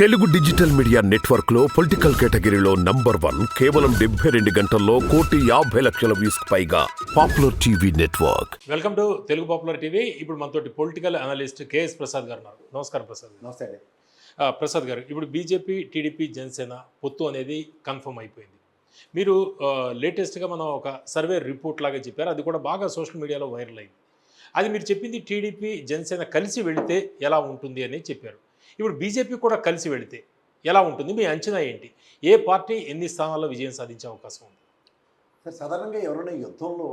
Telugu digital media నెట్వర్క్లో political కేటగిరీలో number one కేవలం డెబ్బై రెండు గంటల్లో కోటి యాభై లక్షల వ్యూస్ పైగా popular TV network. Welcome to Telugu popular TV. ఇప్పుడు మనతోటి పొలిటికల్ అనలిస్ట్ కేఎస్ ప్రసాద్ గారు ఉన్నారు. నమస్కారం ప్రసాద్ గారు. నమస్తే ప్రసాద్ గారు ఇప్పుడు బీజేపీ టీడీపీ జనసేన పొత్తు అనేది కన్ఫర్మ్ అయిపోయింది. మీరు లేటెస్ట్గా మనం ఒక సర్వే రిపోర్ట్ లాగా చెప్పారు. అది కూడా బాగా సోషల్ మీడియాలో వైరల్ అయింది. అది మీరు చెప్పింది టీడీపీ జనసేన కలిసి వెళితే ఎలా ఉంటుంది అని చెప్పారు. ఇప్పుడు బీజేపీ కూడా కలిసి వెళితే ఎలా ఉంటుంది? మీ అంచనా ఏంటి? ఏ పార్టీ ఎన్ని స్థానాల్లో విజయం సాధించే అవకాశం ఉంది? సార్ సాధారణంగా ఎవరైనా యుద్ధంలో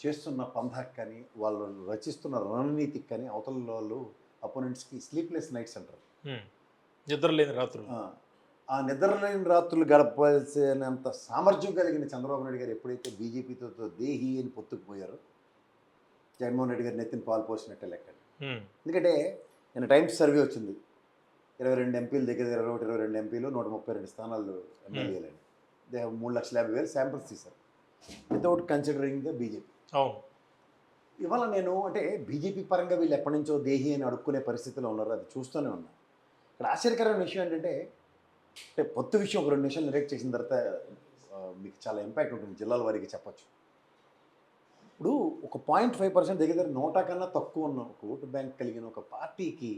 చేస్తున్న పంథాకి కానీ వాళ్ళు రచిస్తున్న రణనీతికి కానీ అవతల వాళ్ళు అపోనెంట్స్కి స్లీప్లెస్ నైట్స్ అంటారు. హ్మ్. నిద్ర లేని రాత్రులు. ఆ, నిద్రలేని రాత్రులు గడపాల్సినంత సామర్థ్యం కలిగిన చంద్రబాబు నాయుడు గారు ఎప్పుడైతే బీజేపీతో దేహి అని పొత్తుకుపోయారో జగన్మోహన్ రెడ్డి గారు నెత్తిన పాలు పోసినట్టే లెక్క. ఎందుకంటే నేను టైమ్స్ సర్వే వచ్చింది. ఇరవై రెండు ఎంపీలు దగ్గర దగ్గర ఇరవై ఒకటి ఇరవై రెండు ఎంపీలు నూట ముప్పై రెండు స్థానాలు ఎమ్మెల్యేలండి దే హ్యావ్ మూడు లక్షల యాభై వేలు శాంపిల్స్ తీశారు. వితౌట్ కన్సిడరింగ్ ద బీజేపీ అవును. ఇవాళ నేను అంటే బీజేపీ పరంగా వీళ్ళు ఎప్పటి నుంచో దేహి అని అడుక్కునే పరిస్థితిలో ఉన్నారు అది చూస్తూనే ఉన్నా. ఇక్కడ ఆశ్చర్యకరమైన విషయం ఏంటంటే అంటే పొత్తు విషయం ఒక రెండు నిమిషాలు నిరేట్ చేసిన తర్వాత మీకు చాలా ఇంపాక్ట్ ఉంటుంది. జిల్లాల వారికి చెప్పొచ్చు. ఇప్పుడు ఒక పాయింట్ ఫైవ్ పర్సెంట్ దగ్గర దగ్గర నోటా కన్నా తక్కువ ఉన్న ఒక ఓటు బ్యాంక్ కలిగిన ఒక పార్టీకి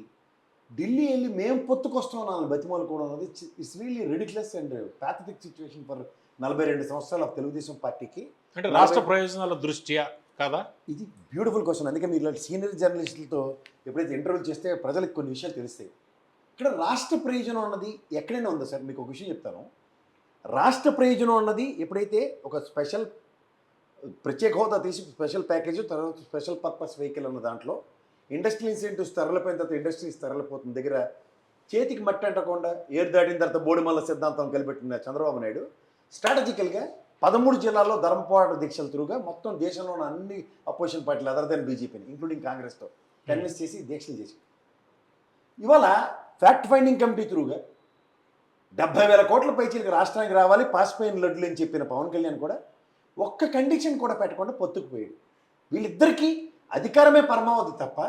ఢిల్లీ వెళ్ళి మేము పొత్తుకొస్తాం వాళ్ళని బతిమాలుకోవడం అనేది it's really ridiculous and pathetic situation for నలభై రెండు సంవత్సరాల తెలుగుదేశం పార్టీకి. అంటే రాష్ట్ర ప్రయోజనాల దృష్ట్యా కాదా? ఇది బ్యూటిఫుల్ క్వశ్చన్ అందుకే మీరు ఇలాంటి సీనియర్ జర్నలిస్టులతో ఎప్పుడైతే ఇంటర్వ్యూ చేస్తే ప్రజలకు కొన్ని విషయాలు తెలుస్తాయి. ఇక్కడ రాష్ట్ర ప్రయోజనం అన్నది ఎక్కడైనా ఉందా సార్? మీకు ఒక విషయం చెప్తాను. రాష్ట్ర ప్రయోజనం అన్నది ఎప్పుడైతే ఒక స్పెషల్ ప్రత్యేక హోదా తీసి స్పెషల్ ప్యాకేజ్ తర్వాత స్పెషల్ పర్పస్ వెహికల్ అన్న దాంట్లో ఇండస్ట్రియల్ ఇన్సెంటివ్స్ తరలిపోయిన తర్వాత ఇండస్ట్రీస్ తరలిపోతుంది. దగ్గర చేతికి మట్టి అంటకుండా ఏరు దాటిన తర్వాత బోడిమల్ల సిద్ధాంతం కలిపెట్టిన చంద్రబాబు నాయుడు. స్ట్రాటజికల్గా పదమూడు జిల్లాల్లో ధర్మపోరాట దీక్షల తిరుగుగా మొత్తం దేశంలో ఉన్న అన్ని అపోజిషన్ పార్టీలు అదర్ దెన్ బీజేపీని ఇంక్లూడింగ్ కాంగ్రెస్తో కన్విన్స్ చేసి దీక్షలు చేసి ఇవాళ ఫ్యాక్ట్ ఫైండింగ్ కమిటీ త్రూగా డెబ్బై వేల కోట్ల పైచీలకు రాష్ట్రానికి రావాలి పాసిపోయిన లడ్లు అని చెప్పిన పవన్ కళ్యాణ్ కూడా ఒక్క కండిషన్ కూడా పెట్టకుండా పొత్తుకుపోయాడు వీళ్ళిద్దరికీ అధికారమే పరమావధి తప్ప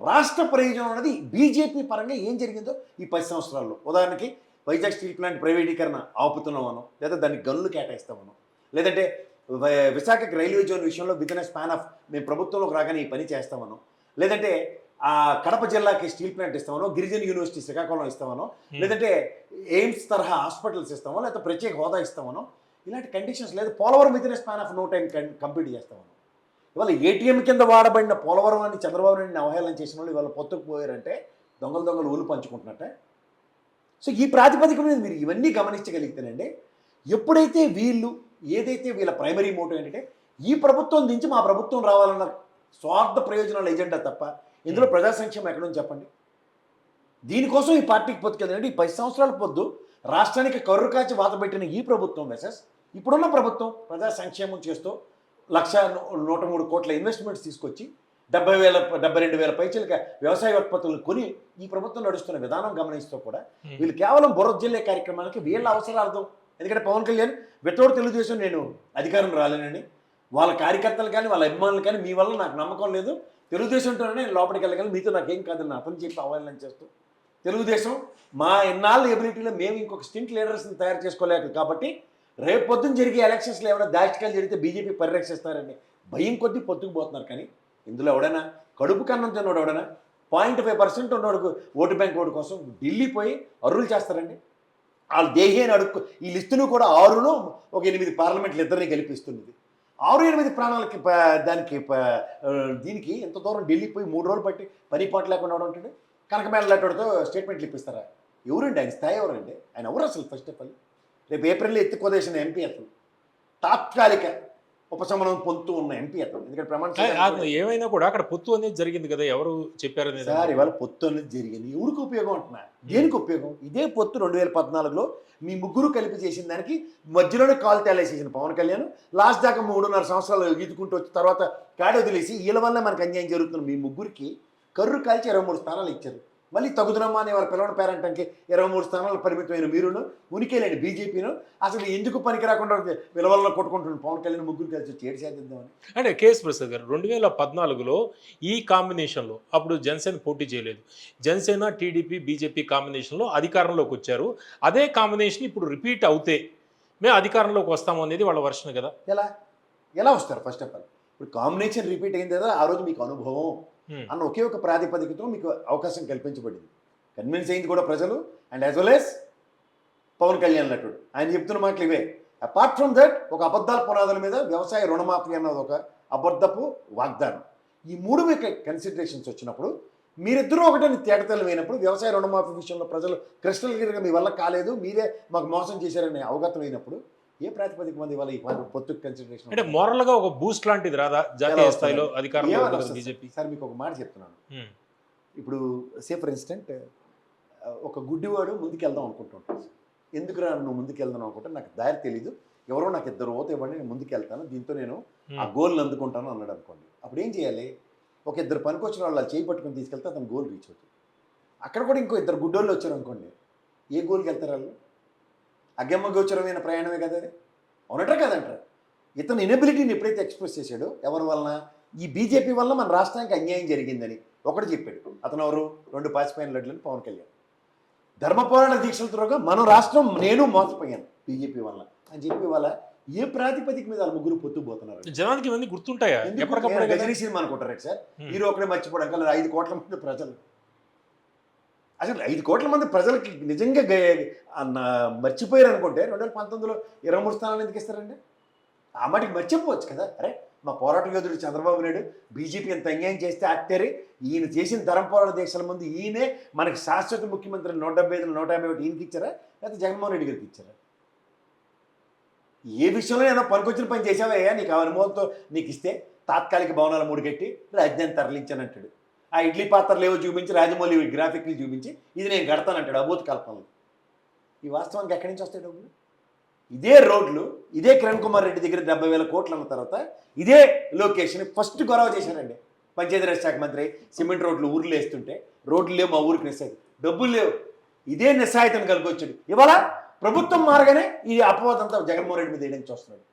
రాష్ట్ర ప్రయోజనం అనేది బీజేపీ పరంగా ఏం జరిగిందో ఈ పది సంవత్సరాల్లో. ఉదాహరణకి వైజాగ్ స్టీల్ ప్లాంట్ ప్రైవేటీకరణ ఆపుతున్నామనో లేదా దానికి గన్నులు కేటాయిస్తామనో లేదంటే విశాఖకి రైల్వే జోన్ విషయంలో విత్ ఇన్ స్పాన్ ఆఫ్ మేము ప్రభుత్వంలోకి రాగానే ఈ పని చేస్తామనో లేదంటే ఆ కడప జిల్లాకి స్టీల్ ప్లాంట్ ఇస్తామనో గిరిజన యూనివర్సిటీ శ్రీకాకుళం ఇస్తామనో లేదంటే ఎయిమ్స్ తరహా హాస్పిటల్స్ ఇస్తామో లేకపోతే ప్రత్యేక హోదా ఇస్తామనో ఇలాంటి కండిషన్స్ లేదు. Polavaram within span of no time complete చేస్తామనో ఇవాళ ఏటీఎం కింద వాడబడిన పోలవరం అని చంద్రబాబు నాయుడిని అవహేళన చేసిన వాళ్ళు ఇవాళ పొత్తుకు పోయారంటే దొంగలు దొంగలు ఊళ్ళు పంచుకుంటున్నట్టే. సో ఈ ప్రాతిపదిక మీద మీరు ఇవన్నీ గమనించగలిగితేనండి ఎప్పుడైతే వీళ్ళు ఏదైతే వీళ్ళ ప్రైమరీ మోటివ్ ఏంటంటే ఈ ప్రభుత్వం దించి మా ప్రభుత్వం రావాలన్న స్వార్థ ప్రయోజనాల ఎజెండా తప్ప ఇందులో ప్రజా సంక్షేమం ఎక్కడుంది చెప్పండి? దీనికోసం ఈ పార్టీకి పొత్తుకెళ్ళండి ఈ పది సంవత్సరాల పొద్దు రాష్ట్రానికి కర్రు కాచి వాత పెట్టిన ఈ ప్రభుత్వం వెసెస్ ఇప్పుడున్న ప్రభుత్వం ప్రజా సంక్షేమం చేస్తూ లక్ష నూట మూడు కోట్ల ఇన్వెస్ట్మెంట్స్ తీసుకొచ్చి డెబ్బై వేల డెబ్బై రెండు వేల పైచలక వ్యవసాయ ఉత్పత్తులను కొని ఈ ప్రభుత్వం నడుస్తున్న విధానం గమనిస్తూ కూడా. వీళ్ళు కేవలం బుర్ర జిల్లే కార్యక్రమానికి వీళ్ళ అవసరార్థం ఎందుకంటే పవన్ కళ్యాణ్ వితౌట్ తెలుగుదేశం నేను అధికారం రాలేనని వాళ్ళ కార్యకర్తలు కానీ వాళ్ళ అభిమానులు కానీ మీ వల్ల నాకు నమ్మకం లేదు. తెలుగుదేశంతోనే నేను లోపలికి వెళ్ళగలను. మీతో నాకేం కాదని అతను చెప్పి అవహేళన చేస్తూ తెలుగుదేశం మా ఎన్నాళ్ళ ఎబిలిటీలో మేము ఇంకొక స్టింట్ లీడర్స్ని తయారు చేసుకోలేక కాబట్టి రేపు పొద్దున జరిగే ఎలక్షన్స్లో ఏమైనా దాష్టికాలు జరిగితే బీజేపీ పరిరక్షిస్తారని భయం కొద్దీ పొత్తుకుపోతున్నారు కానీ ఇందులో ఎవడైనా కడుపు కన్నం తిన్నోడు ఎవడైనా పాయింట్ ఫైవ్ పర్సెంట్ ఉన్నోడు ఓటు బ్యాంక్ ఓటు కోసం ఢిల్లీ పోయి అర్రులు చేస్తారండి. వాళ్ళు దేహి అని అడుక్కు ఈ లిస్టును కూడా ఆరులో ఒక ఎనిమిది పార్లమెంట్లు ఇద్దరిని గెలిపిస్తున్నది. ఆరు ఎనిమిది ప్రాణాలకి దానికి దీనికి ఎంత దూరం ఢిల్లీ పోయి మూడు రోజులు పట్టి పని పాటు లేకుండా ఉంటాడు? కనకమేళ లాంటివాడితో స్టేట్మెంట్లు ఇప్పిస్తారా? ఎవరండి ఆయన? స్థాయి ఎవరండి? ఆయన ఎవరు అసలు ఫస్ట్ ఆఫ్ ఆల్ రేపు ఏప్రిల్లో ఎత్తుకోదేసిన ఎంపీ అతను. తాత్కాలిక ఉపశమనం పొందుతూ ఉన్న ఎంపీ అతను. ఎందుకంటే ప్రమాణ ఏమైనా కూడా అక్కడ పొత్తు అనేది జరిగింది కదా ఎవరు చెప్పారు అనేది? సార్ ఇవాళ పొత్తు అనేది జరిగింది. ఎవరికి ఉపయోగం అంటున్నా? దేనికి ఉపయోగం? ఇదే పొత్తు రెండు వేల పద్నాలుగులో మీ ముగ్గురు కలిపి చేసిన దానికి మధ్యలోనే కాల్ తేలేసేసిన పవన్ కళ్యాణ్. లాస్ట్ దాకా మూడున్నర సంవత్సరాలు ఈదుకుంటూ వచ్చి తర్వాత కాడ వదిలేసి వీళ్ళ వల్ల మనకు అన్యాయం జరుగుతున్న మీ ముగ్గురికి కర్రు కాల్చి ఇరవై మూడు స్థానాలు ఇచ్చారు. మళ్ళీ తగుదనమ్మా అని వాళ్ళ పిల్లల పేరంటానికి ఇరవై మూడు స్థానాలు పరిమితమైన మీరును ఉనికి లేని బీజేపీను. అసలు ఎందుకు పనికి రాకుండా విలువల్లో కొట్టుకుంటున్న పవన్ కళ్యాణ్ ముగ్గురు కలిసి వచ్చి ఏడు చేద్దామని అంటే కేఎస్ ప్రసాద్ గారు రెండు వేల పద్నాలుగులో ఈ కాంబినేషన్లో అప్పుడు జనసేన పోటీ చేయలేదు. జనసేన టీడీపీ బీజేపీ కాంబినేషన్లో అధికారంలోకి వచ్చారు. అదే కాంబినేషన్ ఇప్పుడు రిపీట్ అవుతే మేము అధికారంలోకి వస్తాము అనేది వాళ్ళ వర్షన్ కదా? ఎలా? ఎలా వస్తారు ఫస్ట్ ఆఫ్ ఆల్? ఇప్పుడు కాంబినేషన్ రిపీట్ అయింది కదా ఆ రోజు మీకు అనుభవం. Hmm. అన్న ఒకే ఒక ప్రాతిపదికతో మీకు అవకాశం కల్పించబడింది. కన్విన్స్ అయింది కూడా ప్రజలు and as well as Pawan Kalyan నటుడు. ఆయన చెప్తున్న మాటలు ఇవే. అపార్ట్ ఫ్రమ్ దట్ ఒక అబద్ధాల పునాదుల మీద వ్యవసాయ రుణమాఫీ అన్నది ఒక అబద్ధపు వాగ్దానం. ఈ మూడు మీకు కన్సిడరేషన్స్ వచ్చినప్పుడు మీరిద్దరూ ఒకటని తేటతెల్లం అయినప్పుడు వ్యవసాయ రుణమాఫీ విషయంలో ప్రజలు క్రిస్టల్ మీ వల్ల కాలేదు మీరే మాకు మోసం చేశారని అవగతం అయినప్పుడు ఏ ప్రాతిపదిక మంది వాళ్ళ ఈ పొత్తు కన్సిడరేషన్ అంటే moral గా ఒక బూస్ట్ లాంటిది రాదా? జాతీయ స్థాయిలో? అధికారంలో బీజేపీ? సార్ మీకు ఒక మాట చెప్తున్నాను. ఇప్పుడు సే ఫర్ ఇన్స్టెంట్ ఒక గుడ్డివాడు ముందుకు వెళ్దాం అనుకుంటుంటాడు సార్. ఎందుకురా నువ్వు ముందుకు వెళ్దాం అనుకుంటే నాకు దారి తెలీదు. ఎవరో నాకు ఇద్దరు ఓత ఇవ్వండి నేను ముందుకు వెళ్తాను దీంతో నేను ఆ గోల్ని అందుకుంటాను అన్నాడు అనుకోండి. అప్పుడు ఏం చేయాలి? ఒక ఇద్దరు పనికొచ్చిన వాళ్ళు అలా చేయి పట్టుకొని తీసుకెళ్తే అతను గోల్ రీచ్ అవుతుంది. అక్కడ కూడా ఇంకో ఇద్దరు గుడ్డోళ్ళు వచ్చారు అనుకోండి. ఏ గోల్కి వెళ్తారు వాళ్ళు? అగ్గమ్మ గోచరమైన ప్రయాణమే కదా అది? అవునట్రా కదంటారు. ఇతను ఇనబిలిటీని ఎప్పుడైతే ఎక్స్ప్రెస్ చేశాడో ఎవరి వలన? ఈ బీజేపీ వల్ల మన రాష్ట్రానికి అన్యాయం జరిగిందని ఒకటి చెప్పాడు. అతను ఎవరు? రెండు పాసిపోయిన లడ్లని పవన్ కళ్యాణ్. ధర్మ పోరాట దీక్షలతో మన రాష్ట్రం నేను మోసపోయాను బీజేపీ వల్ల అని చెప్పి వాళ్ళ ఏ ప్రాతిపదిక మీద వాళ్ళ ముగ్గురు పొత్తు పోతున్నారు? జనానికి ఇవన్నీ గుర్తుంటాయా? గజనీ సినిమా అనుకుంటారు సార్. హీరో ఒకడే మర్చిపోవడం కల్లా ఐదు కోట్ల మంది ప్రజలు. అసలు ఐదు కోట్ల మంది ప్రజలకి నిజంగా అన్న మర్చిపోయారు అనుకుంటే రెండు వేల పంతొమ్మిదిలో ఇరవై మూడు స్థానాలు ఎందుకు ఇస్తారండి? ఆ మాటికి మర్చిపోవచ్చు కదా అరే? మా పోరాట యోధుడు చంద్రబాబు నాయుడు బీజేపీ ఎంత అన్యాయం చేస్తే ఆక్టారే ఈయన చేసిన ధరం పోరాట దేశాల ముందు ఈయనే మనకి శాశ్వత ముఖ్యమంత్రి నూట డెబ్బై ఐదు నూట యాభై ఒకటి ఈయనకి ఇచ్చారా? లేకపోతే జగన్మోహన్ రెడ్డి గారికి ఇచ్చారా? ఏ విషయంలో ఏదో పనికొచ్చిన పని చేసావయ్యా నీకు ఆ అనుభవంతో నీకు ఇస్తే తాత్కాలిక భవనాలు మూడు కట్టి రాజధాని తరలించానంటాడు. ఆ ఇడ్లీ పాత్రలు ఏవో చూపించి రాజమౌళి గ్రాఫిక్లు చూపించి ఇది నేను కడతానంటాడు అభూత కల్పనలు. ఈ వాస్తవానికి ఎక్కడి నుంచి వస్తాయి డబ్బులు? ఇదే రోడ్లు ఇదే కిరణ్ కుమార్ రెడ్డి దగ్గర డెబ్బై వేల కోట్లు అన్న తర్వాత ఇదే లొకేషన్ ఫస్ట్ గొడవ చేశారండి. పంచాయతీరాజ్ శాఖ మంత్రి సిమెంట్ రోడ్లు ఊర్లు వేస్తుంటే రోడ్లు లేవు మా ఊరికి నిస్సాయి డబ్బులు లేవు. ఇదే నిస్సాయితను కలిగొచ్చాడు ఇవాళ ప్రభుత్వం మారగానే ఈ అపవాదంతా జగన్మోహన్ రెడ్డి మీద వేయడానికి చూస్తున్నాడు.